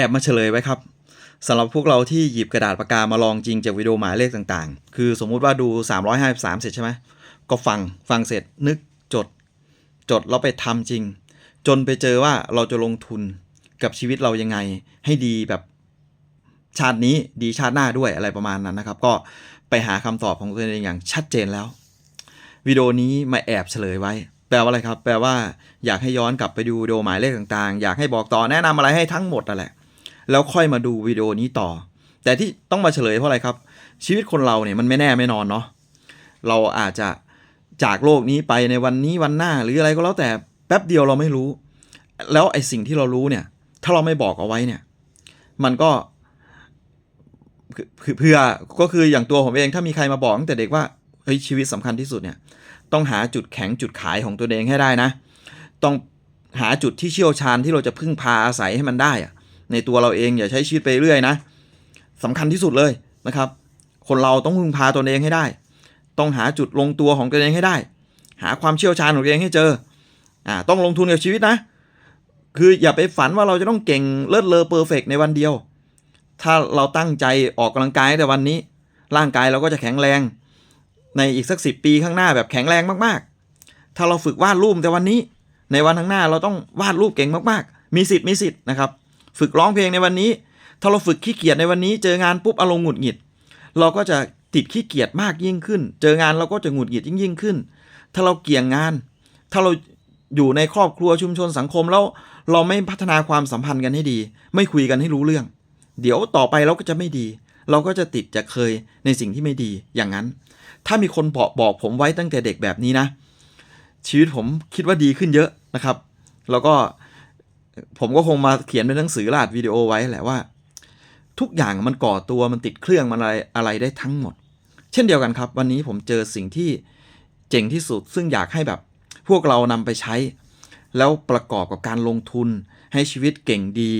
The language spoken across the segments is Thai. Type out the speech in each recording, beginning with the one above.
อบมาเฉลยไว้ครับสำหรับพวกเราที่หยิบกระดาษปากกามาลองจริงจากวิดีโอหมายเลขต่างๆ คือสมมุติว่าดู 353 เสร็จใช่ไหมก็ฟังฟังเสร็จนึกจด จดแล้วไปทำจริง จนไปเจอว่าเราจะลงทุนกับชีวิตเรายังไงให้ดีแบบชาตินี้ดีชาติหน้าด้วยอะไรประมาณนั้นนะครับ ก็ไปหาคำตอบของตัวเองอย่างชัดเจนแล้ววิดีโอนี้มาแอบเฉลยไว้ แปลว่าอะไรครับ แปลว่าอยากให้ย้อนกลับไปดูวิดีโอหมายเลขต่างๆ อยากให้บอกต่อแนะนำอะไรให้ทั้งหมดนั่นแหละ แล้วค่อยมาดูวิดีโอนี้ต่อ แต่ที่ต้องมาเฉลยเพราะอะไรครับ ชีวิตคนเราเนี่ยมันไม่แน่ไม่นอนเนาะเราอาจจะจากโลกนี้ไปในวันนี้วันหน้าหรืออะไรก็แล้วแต่แป๊บเดียวเราไม่รู้ แล้วไอ้สิ่งที่เรารู้เนี่ย ถ้าเราไม่บอกเอาไว้เนี่ย มันก็คือเพื่อก็คืออย่างตัวผมเองถ้ามีใครมาบอกตั้งแต่เด็กว่าเฮ้ยชีวิตสำคัญที่สุดเนี่ย ต้องหาจุดแข็งจุดขายของตัวเองให้ได้นะ ต้องหาจุดที่เชี่ยวชาญที่เราจะพึ่งพาอาศัยให้มันได้อะ ในตัวเราเองอย่าใช้ชีวิตไปเรื่อยนะสำคัญที่สุดเลยนะครับ คนเราต้องพึ่งพาตัวเองให้ได้ ต้องหาจุดลงตัวของตัวเองให้ได้ หาความเชี่ยวชาญของตัวเองให้เจออ่าต้องลงทุนกับชีวิตนะ คืออย่าไปฝันว่าเราจะต้องเก่งเลิศเลอเพอร์เฟกในวันเดียว ถ้าเราตั้งใจออกกำลังกายแต่วันนี้ ร่างกายเราก็จะแข็งแรง ในอีกสักสิปีข้างหน้าแบบแข็งแรงมากๆ ถ้าเราฝึกวาดรูปแต่วันนี้ ในวันข้างหน้าเราต้องวาดรูปเก่งมากๆ มีสิทธิ์มีสิทธิ์นะครับ ฝึกร้องเพลงในวันนี้ ถ้าเราฝึกขี้เกียจในวันนี้ เจองานปุ๊บอารมณ์หงุดหงิด เราก็จะติดขี้เกียจมากยิ่งขึ้น เจองานเราก็จะหงุดหงิดยิ่งยิ่งขึ้น ถ้าเราเกี่ยงงาน ถ้าเราอยู่ในครอบครัวชุมชนสังคมแล้วเราไม่พัฒนาความสัมพันธ์กันให้ดี ไม่คุยกันให้รู้เรื่อง เดี๋ยวต่อไปเราก็จะไม่ดี เราก็จะติดจะเคยในสิ่งที่ไม่ดีอย่างนั้น ถ้ามีคนบอกบอกผมไว้ตั้งแต่เด็กแบบนี้นะ ชีวิตผมคิดว่าดีขึ้นเยอะนะครับ แล้วก็ ผมก็คงมาเขียนเป็นหนังสือลาดวิดีโอไว้แหละว่า ทุกอย่างมันก่อตัวมันติดเครื่องมันอะไรอะไรได้ทั้งหมด เช่นเดียวกันครับ วันนี้ผมเจอสิ่งที่เจ๋งที่สุด ซึ่งอยากให้แบบพวกเรานำไปใช้ แล้วประกอบกับการลงทุน ให้ชีวิตเก่งดี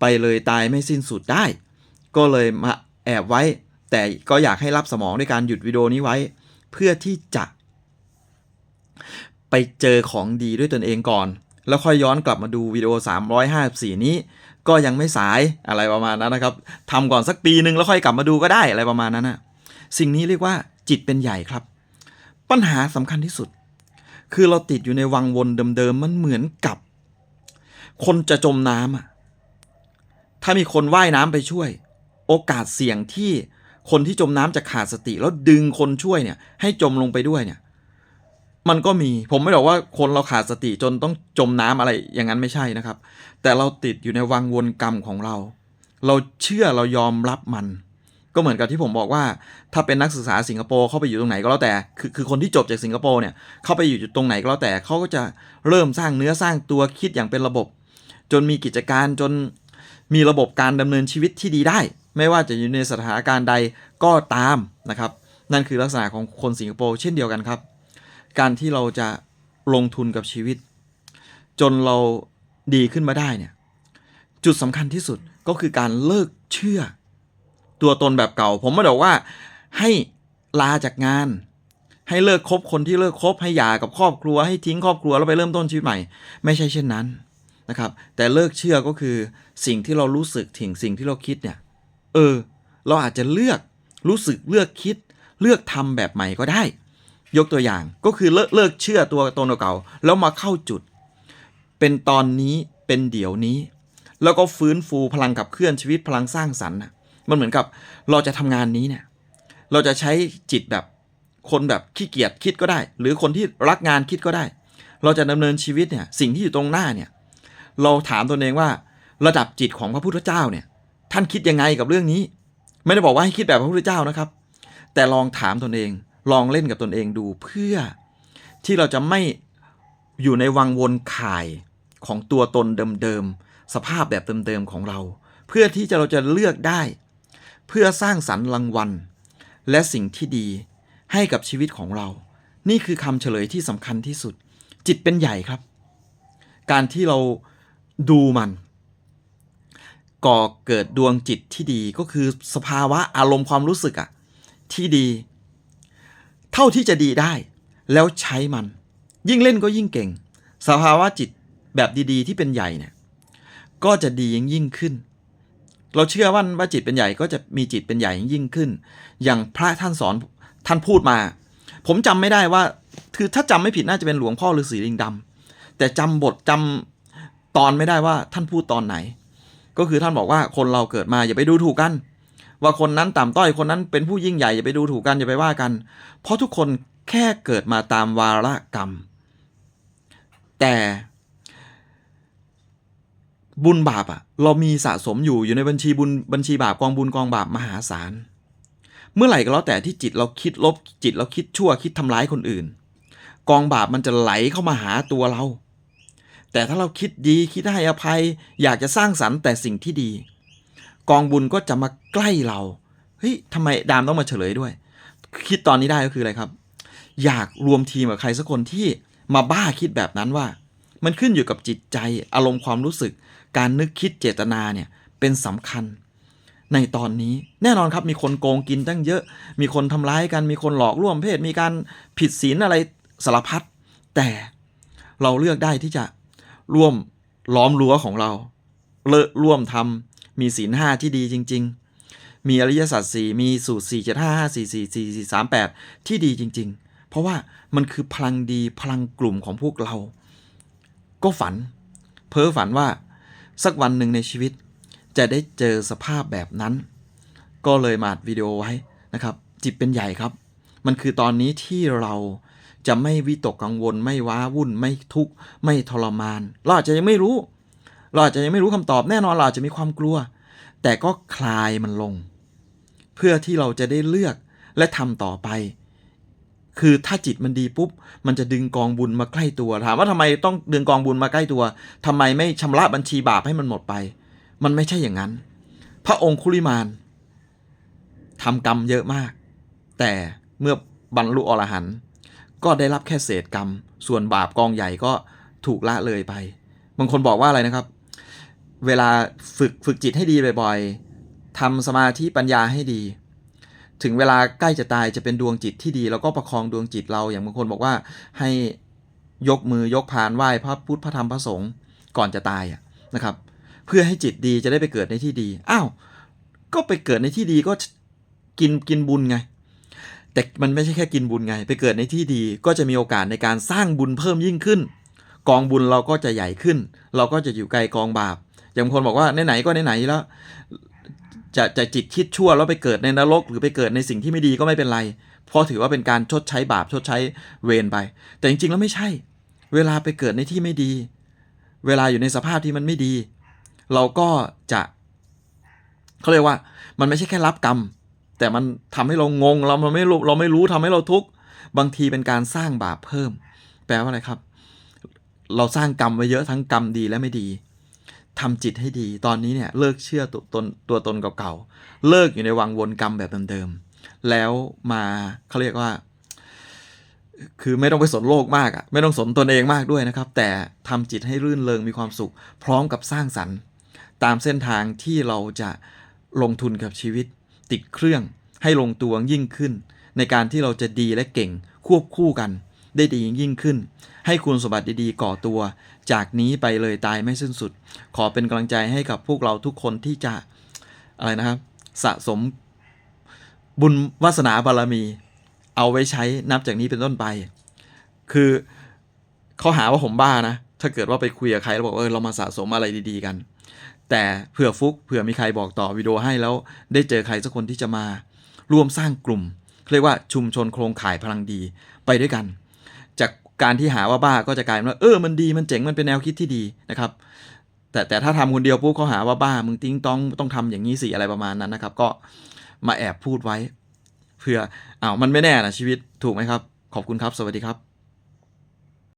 ไปเลยตายไม่สิ้นสุดได้ ก็เลยมาแอบไว้ แต่ก็อยากให้รับสมองด้วยการหยุดวิดีโอนี้ไว้ เพื่อที่จะ ไปเจอของดีด้วยตนเองก่อน แล้วค่อยย้อนกลับมาดูวิดีโอ 354 นี้ ก็ยังไม่สายอะไรประมาณนั้นนะครับทำก่อนสักปีหนึ่งแล้วค่อยกลับมาดูก็ได้อะไรประมาณนั้นนะสิ่งนี้เรียกว่าจิตเป็นใหญ่ครับ ปัญหาสำคัญที่สุด คือเราติดอยู่ในวังวนเดิมๆมันเหมือนกับ คนจะจมน้ำอะถ้ามีคนว่ายน้ำไปช่วย โอกาสเสี่ยงที่คนที่จมน้ำจะขาดสติแล้วดึงคนช่วยเนี่ยให้จมลงไปด้วยเนี่ย มันก็มีผมไม่บอกว่าคนเราขาดสติจนต้องจมน้ำอะไรอย่างนั้นไม่ใช่นะครับ แต่เราติดอยู่ในวังวนกรรมของเรา เราเชื่อเรายอมรับมัน ก็เหมือนกับที่ผมบอกว่า ถ้าเป็นนักศึกษาสิงคโปร์เข้าไปอยู่ตรงไหนก็แล้วแต่คือคือคนที่จบจากสิงคโปร์เนี่ยเข้าไปอยู่ตรงไหนก็แล้วแต่เขาก็จะเริ่มสร้างเนื้อสร้างตัวคิดอย่างเป็นระบบ จนมีกิจการจนมีระบบการดำเนินชีวิตที่ดีได้ ไม่ว่าจะอยู่ในสถานการณ์ใดก็ตามนะครับ นั่นคือลักษณะของคนสิงคโปร์เช่นเดียวกันครับ การที่เราจะลงทุนกับชีวิต จนเราดีขึ้นมาได้เนี่ยจุดสำคัญที่สุดก็คือการเลิกเชื่อ ตัวตนแบบเก่า ผมไม่ได้บอกว่าให้ลาจากงาน ให้เลิกคบคนที่เลิกคบให้หย่ากับครอบครัวให้ทิ้งครอบครัวแล้วไปเริ่มต้นชีวิตใหม่ ไม่ใช่เช่นนั้นนะครับ แต่เลิกเชื่อก็คือสิ่งที่เรารู้สึกถึงสิ่งที่เราคิดเนี่ยเออ เราอาจจะเลือกรู้สึกเลือกคิด เลือกทำแบบใหม่ก็ได้ ยกตัวอย่างก็คือเลิกเลิกเชื่อตัวตนเก่าแล้วมาเข้าจุด เป็นตอนนี้เป็นเดี๋ยวนี้ แล้วก็ฟื้นฟูพลังขับเคลื่อนชีวิตพลังสร้างสรรค์น่ะมันเหมือนกับเราจะทำงานนี้เนี่ยเราจะใช้จิตแบบคนแบบขี้เกียจคิดก็ได้ หรือคนที่รักงานคิดก็ได้ เราจะดำเนินชีวิตเนี่ยสิ่งที่อยู่ตรงหน้าเนี่ยเราถามตัวเองว่าระดับจิตของพระพุทธเจ้าเนี่ยท่านคิดยังไงกับเรื่องนี้ ไม่ได้บอกว่าให้คิดแบบพระพุทธเจ้านะครับ แต่ลองถามตนเอง ลองเล่นกับตนเองดูเพื่อที่เราจะไม่อยู่ในวังวนข่ายของตัวตนเดิมๆ สภาพแบบเดิมๆของเรา เพื่อที่จะเราจะเลือกได้ เพื่อสร้างสรรค์รางวัล และสิ่งที่ดีให้กับชีวิตของเรา นี่คือคำเฉลยที่สำคัญที่สุด จิตเป็นใหญ่ครับ การที่เราดูมันก่อเกิดดวงจิตที่ดีก็คือสภาวะอารมณ์ความรู้สึกอะที่ดี เท่าที่จะดีได้ แล้วใช้มัน ยิ่งเล่นก็ยิ่งเก่ง สภาวะจิตแบบดีๆ ที่เป็นใหญ่เนี่ยก็จะดียิ่งยิ่งขึ้น เราเชื่อว่าว่าจิตเป็นใหญ่ก็จะมีจิตเป็นใหญ่ยิ่งขึ้น อย่างพระท่านสอนท่านพูดมา ผมจำไม่ได้ว่าคือถ้าจำไม่ผิดน่าจะเป็นหลวงพ่อฤาษีลิงดำแต่จำบทจำตอนไม่ได้ว่าท่านพูดตอนไหน ก็คือท่านบอกว่าคนเราเกิดมาอย่าไปดูถูกกัน ว่าคนนั้นต่ำต้อยคนนั้นเป็นผู้ยิ่งใหญ่อย่าไปดูถูกกันอย่าไปว่ากัน เพราะทุกคนแค่เกิดมาตามวาระกรรม แต่บุญบาปอะเรามีสะสมอยู่อยู่ในบัญชีบุญบัญชีบาปกองบุญกองบาปมหาศาลเมื่อไหร่ก็แล้วแต่ที่จิตเราคิดลบจิตเราคิดชั่วคิดทำร้ายคนอื่น กองบาปมันจะไหลเข้ามาหาตัวเรา แต่ถ้าเราคิดดีคิดให้อภัย อยากจะสร้างสรรค์แต่สิ่งที่ดี กองบุญก็จะมาใกล้เราเฮ้ยทำไมดามต้องมาเฉลยด้วย คิดตอนนี้ได้ก็คืออะไรครับ อยากรวมทีมกับใครสักคนที่มาบ้าคิดแบบนั้นว่า มันขึ้นอยู่กับจิตใจอารมณ์ความรู้สึก การนึกคิดเจตนาเนี่ยเป็นสำคัญ ในตอนนี้แน่นอนครับมีคนโกงกินตั้งเยอะ มีคนทำร้ายกันมีคนหลอกล่วงเพศ มีการผิดศีลอะไรสารพัดแต่เราเลือกได้ที่จะร่วมล้อมรั้วของเราเลอะร่วมทำ มีศีลห้าที่ดีจริง ๆ มีอริยสัจสี่มีสูตรสี่เจ็ดห้าห้าสี่สี่สี่สี่สามแปดที่ดีจริง ๆ เพราะว่ามันคือพลังดีพลังกลุ่มของพวกเรา ก็ฝัน เพ้อฝันว่า สักวันหนึ่งในชีวิต จะได้เจอสภาพแบบนั้น ก็เลยมาดวิดีโอไว้นะครับ จิตเป็นใหญ่ครับ มันคือตอนนี้ที่เราจะไม่วิตกกังวลไม่ว้าวุ่นไม่ทุกข์ไม่ทรมาน เราอาจจะยังไม่รู้ เราอาจจะยังไม่รู้คำตอบแน่นอนเราอาจจะมีความกลัว แต่ก็คลายมันลง เพื่อที่เราจะได้เลือกและทำต่อไป คือถ้าจิตมันดีปุ๊บ มันจะดึงกองบุญมาใกล้ตัวถามว่าทำไมต้องดึงกองบุญมาใกล้ตัวทำไมไม่ชำระบัญชีบาปให้มันหมดไป มันไม่ใช่อย่างนั้น พระองค์คุลิมานทำกรรมเยอะมาก แต่เมื่อบรรลุอรหันต์ก็ได้รับแค่เศษกรรม ส่วนบาปกองใหญ่ก็ถูกละเลยไป บางคนบอกว่าอะไรนะครับ เวลาฝึกฝึกจิตให้ดีบ่อยๆทำสมาธิปัญญาให้ดี ถึงเวลาใกล้จะตายจะเป็นดวงจิตที่ดี แล้วก็ประคองดวงจิตเราอย่างบางคนบอกว่าให้ยกมือยกพานไหว้พระพุทธพระธรรมพระสงฆ์ก่อนจะตายนะครับ เพื่อให้จิตดีจะได้ไปเกิดในที่ดีอ้าวก็ไปเกิดในที่ดีก็กินกินบุญไง แต่มันไม่ใช่แค่กินบุญไง ไปเกิดในที่ดีก็จะมีโอกาสในการสร้างบุญเพิ่มยิ่งขึ้น กองบุญเราก็จะใหญ่ขึ้น เราก็จะอยู่ไกลกองบาป อย่างบางคนบอกว่าไหนๆก็ไหนๆแล้ว จะจะจิตคิดชั่วแล้วไปเกิดในนรก หรือไปเกิดในสิ่งที่ไม่ดีก็ไม่เป็นไร เพราะถือว่าเป็นการชดใช้บาปชดใช้เวรไป แต่จริงๆแล้วไม่ใช่ เวลาไปเกิดในที่ไม่ดี เวลาอยู่ในสภาพที่มันไม่ดี เราก็จะเขาเรียกว่ามันไม่ใช่แค่รับกรรม แต่มันทำให้เรางงเราไม่รู้เราไม่รู้ทำให้เราทุกข์บางทีเป็นการสร้างบาปเพิ่ม แปลว่าอะไรครับ เราสร้างกรรมไว้เยอะทั้งกรรมดีและไม่ดี ทำจิตให้ดี ตอนนี้เนี่ยเลิกเชื่อตัวตนตัวตนเก่าๆ เลิกอยู่ในวังวนกรรมแบบเดิมๆ แล้วมาเขาเรียกว่า คือไม่ต้องไปสนโลกมากอะ่ะ ไม่ต้องสนตนเองมากด้วยนะครับ แต่ทำจิตให้รื่นเริงมีความสุข พร้อมกับสร้างสรรค์ ตามเส้นทางที่เราจะลงทุนกับชีวิต ติดเครื่องให้ลงตัวยิ่งขึ้น ในการที่เราจะดีและเก่งควบคู่กัน ได้ดียิ่งขึ้น ให้คุณสมบัติดีๆ ก่อตัว จากนี้ไปเลยตายไม่สิ้นสุด ขอเป็นกำลังใจให้กับพวกเราทุกคนที่จะอะไรนะครับ สะสมบุญวาสนาบารมี เอาไว้ใช้นับจากนี้เป็นต้นไป คือเขาหาว่าผมบ้านะ ถ้าเกิดว่าไปคุยกับใครแล้วบอกเออเรามาสะสมอะไรดีๆกัน แต่เผื่อฟุกเผื่อมีใครบอกต่อวิดีโอให้แล้ว ได้เจอใครสักคนที่จะมา ร่วมสร้างกลุ่มเรียกว่าชุมชนโครงข่ายพลังดีไปด้วยกัน จากการที่หาว่าบ้าก็จะกลายเป็นว่าเออมันดีมันเจ๋งมันเป็นแนวคิดที่ดีนะครับ แต่แต่ถ้าทำคนเดียวปุ๊บเขาหาว่าบ้ามึงติ้งต้องต้องทำอย่างนี้สิอะไรประมาณนั้นนะครับ ก็มาแอบพูดไว้เพื่ออ้าวมันไม่แน่นะชีวิตถูกไหมครับ ขอบคุณครับ สวัสดีครับ